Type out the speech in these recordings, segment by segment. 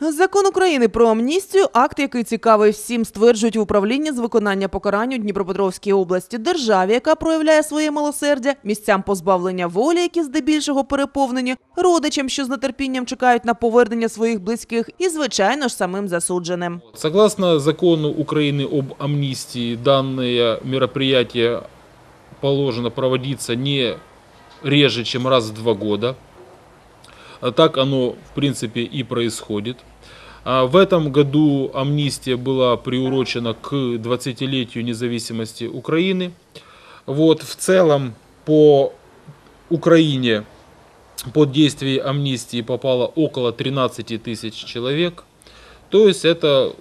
Закон України про амністію акт, який цікавий всім, стверджують в управлінні з виконання покарань у Дніпропетровській області, державі, яка проявляє своє милосердя, місцям позбавлення волі, які здебільшого переповнені, родичам, що з нетерпінням чекають на повернення своїх близьких, і звичайно ж самим засудженим. Согласно закону Украины об амнистии, данное мероприятие положено проводиться не реже, чем раз в два года. А Так оно, в принципе, и происходит. А В этом году амнистия была приурочена к 20-летию независимости Украины. Вот, в целом по Украине под действие амнистии попало около 13 тысяч человек. То есть это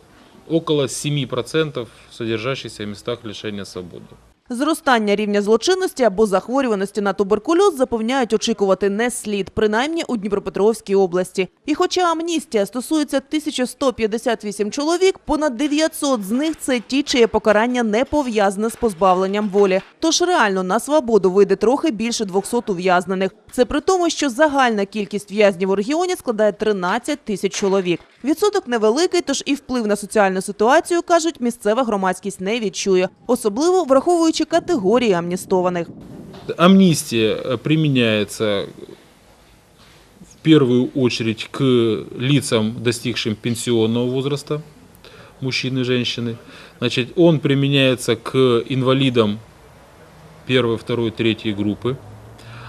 около 7% содержащихся в местах лишения свободы. Зростання рівня злочинності або захворюваності на туберкульоз запевняють очікувати не слід, принаймні у Дніпропетровській області. І хоча амністія стосується 1158 чоловік, понад 900 з них це ті, чиє покарання не пов'язане з позбавленням волі. Тож реально на свободу вийде трохи більше 200 ув'язнених. Це при тому, що загальна кількість в'язнів у регіоні складає 13 тисяч чоловік. Відсоток невеликий, тож і вплив на соціальну ситуацію, кажуть, місцева громадськість не відчує, особливо враховуючи категорії амністованих. Амнистия э, применяется в первую очередь к лицам, достигшим пенсионного возраста, мужчин и женщины. Значит, он применяется к инвалидам первой, второй, третьей группы.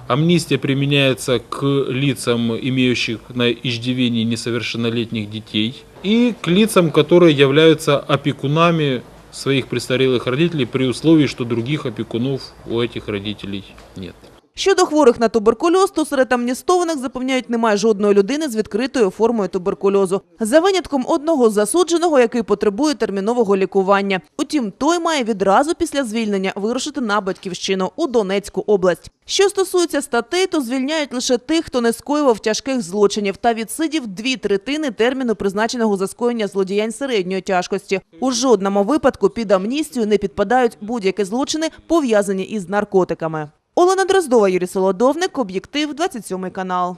Амнистия применяется к лицам, имеющих на иждивении несовершеннолетних детей. И к лицам, которые являются опекунами своих престарелых родителей при условии, что других опекунов у этих родителей нет. Щодо хворих на туберкульоз, то серед амністованих запевняють, немає жодної людини з відкритою формою туберкульозу. За винятком одного засудженого, який потребує термінового лікування. Утім, той має відразу після звільнення вирушити на батьківщину у Донецьку область. Що стосується статей, то звільняють лише тих, хто не скоював тяжких злочинів та відсидів дві третини терміну, призначеного за скоєння злодіянь середньої тяжкості. У жодному випадку під амністію не підпадають будь-які злочини, пов'язані із наркотиками. Олена Дроздова, Юрій Солодовник, об'єктив, 27 канал.